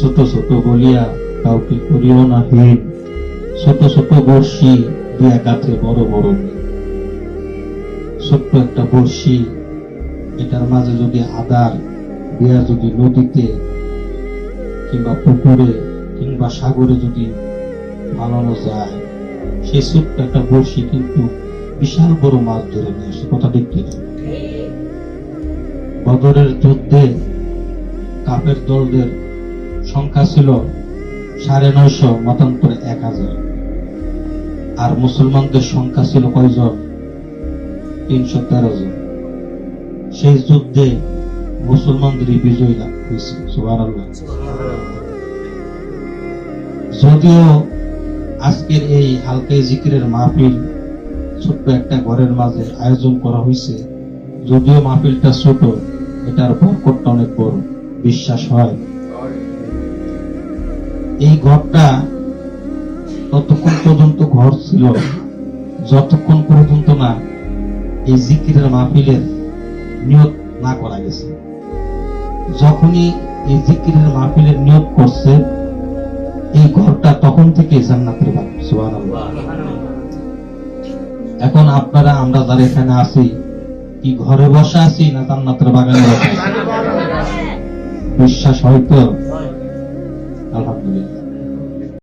ছোট ছোট বলিয়া কাউকে করিও না হীন ছোট ছোট বর্ষি দিয়া কাছে বড় বড় ছোট্ট একটা বর্ষি এটার মাঝে যদি আদার দিয়া যদি নদীতে কিংবা পুকুরে কিংবা সাগরে যদি বানানো যায় সেই ছোট্ট একটা বর্ষি কিন্তু বিশাল বড় মাছ ধরে নিয়ে আসে। কথা ঠিক। বদরের যুদ্ধে কাপের দলদের সংখ্যা ছিল সাড়ে নয়শো, মতান্তরে এক হাজার। আর মুসলমানদের সংখ্যা ছিল কয়জন? তিনশো তেরো জন। সেই যুদ্ধে মুসলমানদেরই বিজয় লাভ হয়েছে যদিও আজকের এই হালকাই জিকিরের মাহফিল ছোট্ট একটা ঘরের মাঝে আয়োজন করা হয়েছে, যদিও মাহফিলটা ছোট, এটার বরকটটা অনেক বড়। বিশ্বাস হয় এই ঘরটা ততক্ষণ পর্যন্ত ঘর ছিল, যতক্ষণ পর্যন্ত না এই জিকিরের মাহফিলের নিয়োগ না করা গেছে। যখনই এই জিকিরের মাহফিলের নিয়োগ করছে, এই ঘরটা তখন থেকে জান্নাতের সুবহানাল্লাহ। এখন আপনারা, আমরা যারা এখানে আছি, কি ঘরে বসে আছি না জান্নাতের বাগানে বিশ্বাস হয়তো